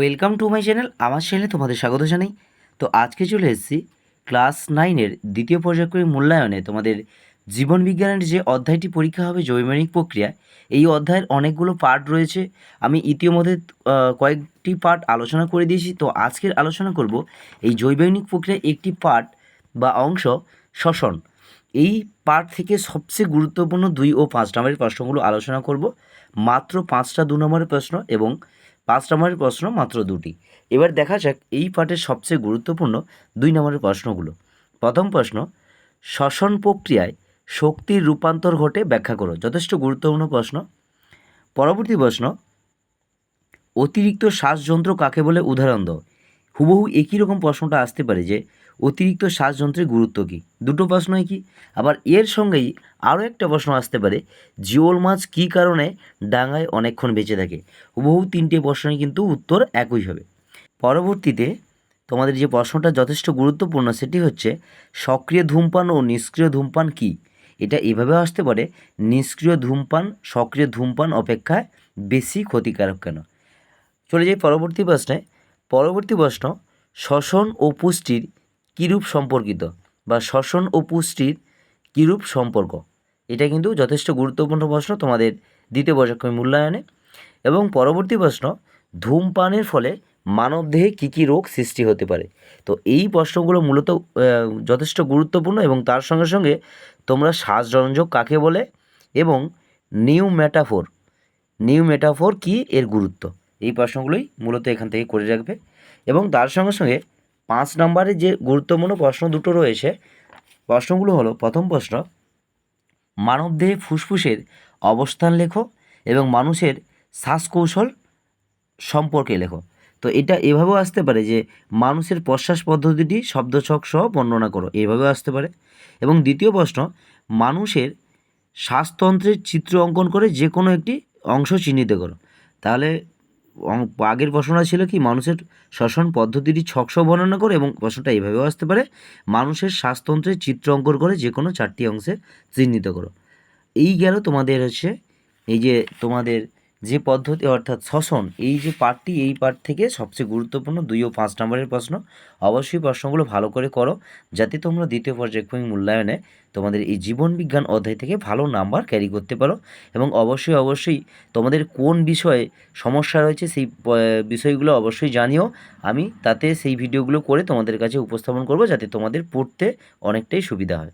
Welcome to my channel, আমার চ্যানেলে তোমাদের স্বাগত জানাই। তো আজকে চলে এসেছি ক্লাস নাইনের দ্বিতীয় পর্যায়ক্রমিক মূল্যায়নে তোমাদের জীবন বিজ্ঞানের যে অধ্যায়টি পরীক্ষা হবে জৈবনিক প্রক্রিয়া এই অধ্যায়ের অনেকগুলো পার্ট রয়েছে। আমি ইতিমধ্যে কয়েকটি পার্ট আলোচনা করে দিয়েছি। তো আজকের আলোচনা করব এই জৈবনিক প্রক্রিয়ার একটি পার্ট বা অংশ শ্বসন। এই পার্ট থেকে সবচেয়ে গুরুত্বপূর্ণ দুই ও পাঁচ নম্বরের প্রশ্নগুলো আলোচনা করব। মাত্র পাঁচটা দু নম্বরের প্রশ্ন এবং পাঁচ নম্বরের প্রশ্ন মাত্র দুটি। এবার দেখা যাক এই পাঠের সবচেয়ে গুরুত্বপূর্ণ দুই নম্বরের প্রশ্নগুলো। প্রথম প্রশ্ন, শ্বসন প্রক্রিয়ায় শক্তির রূপান্তর ঘটে ব্যাখ্যা করো, যথেষ্ট গুরুত্বপূর্ণ প্রশ্ন। পরবর্তী প্রশ্ন, অতিরিক্ত শ্বাসযন্ত্র কাকে বলে উদাহরণ দাও। হুবহু একই রকম প্রশ্নটা আসতে পারে যে, অতিরিক্ত শ্বাসযন্ত্রের গুরুত্ব কী? দুটো প্রশ্ন একই আবার এর সঙ্গেই আরও একটা প্রশ্ন আসতে পারে, জিওল মাছ কী কারণে ডাঙায় অনেকক্ষণ বেঁচে থাকে? হুবহু তিনটে প্রশ্নের কিন্তু উত্তর একই হবে। পরবর্তীতে তোমাদের যে প্রশ্নটা যথেষ্ট গুরুত্বপূর্ণ সেটি হচ্ছে, সক্রিয় ধূমপান ও নিষ্ক্রিয় ধূমপান কী? এটা এভাবে আসতে পারে, নিষ্ক্রিয় ধূমপান, সক্রিয় ধূমপান অপেক্ষায় বেশি ক্ষতিকারক কেন? চলে যাই পরবর্তী প্রশ্নে। পরবর্তী প্রশ্ন, শ্বসন ও পুষ্টির কীরূপ সম্পর্কিত বা শ্বসন ও পুষ্টির কীরূপ সম্পর্ক? এটা কিন্তু যথেষ্ট গুরুত্বপূর্ণ প্রশ্ন তোমাদের দ্বিতীয় পর্যায়ক্রমিক মূল্যায়নে। এবং পরবর্তী প্রশ্ন, ধূমপানের ফলে মানবদেহে কী কী রোগ সৃষ্টি হতে পারে? তো এই প্রশ্নগুলো মূলত যথেষ্ট গুরুত্বপূর্ণ এবং তার সঙ্গে সঙ্গে তোমরা শ্বাসরঞ্জক কাকে বলে? এবং নিউ মেটাফোর নিউ মেটাফোর কি এর গুরুত্ব? এই প্রশ্নগুলোই মূলত এখান থেকে করে রাখবে। এবং তার সঙ্গে সঙ্গে পাঁচ নম্বরে যে গুরুত্বপূর্ণ প্রশ্ন দুটো রয়েছে, প্রশ্নগুলো হলো, প্রথম প্রশ্ন, মানবদেহে ফুসফুসের অবস্থান লেখো এবং মানুষের শ্বাসকৌশল সম্পর্কে লেখো। তো এটা এভাবেও আসতে পারে যে মানুষের প্রশ্বাস পদ্ধতিটি শব্দছক সহ বর্ণনা করো, এভাবেও আসতে পারে। এবং দ্বিতীয় প্রশ্ন, মানুষের শ্বাসতন্ত্রের চিত্র অঙ্কন করে যে কোনো একটি অংশ চিহ্নিত করো। তাহলে আগের প্রশ্নটা ছিল কি, মানুষের শ্বসন পদ্ধতিটি ছকশো বর্ণনা করে এবং প্রশ্নটা এইভাবেও আসতে পারে, মানুষের শ্বাসতন্ত্রের চিত্র অঙ্কন করে যে কোনো চারটি অংশে চিহ্নিত করো। এই গেল তোমাদের হচ্ছে, এই যে তোমাদের যে পদ্ধতি অর্থাৎ শ্বসন, এই যে পার্টটি এই পার্ট থেকে সবচেয়ে গুরুত্বপূর্ণ, দুই ও পাঁচ নম্বরের প্রশ্ন। অবশ্যই প্রশ্নগুলো ভালো করে করো, যাতে তোমরা দ্বিতীয় পর্যায়ক্রমিক মূল্যায়নে তোমাদের এই জীবন বিজ্ঞান অধ্যায় থেকে ভালো নাম্বার ক্যারি করতে পারো এবং অবশ্যই অবশ্যই তোমাদের কোন বিষয়ে সমস্যা রয়েছে সেই বিষয়গুলো অবশ্যই জানিও। আমি তাতে সেই ভিডিওগুলো করে তোমাদের কাছে উপস্থাপন করব, যাতে তোমাদের পড়তে অনেকটাই সুবিধা হয়।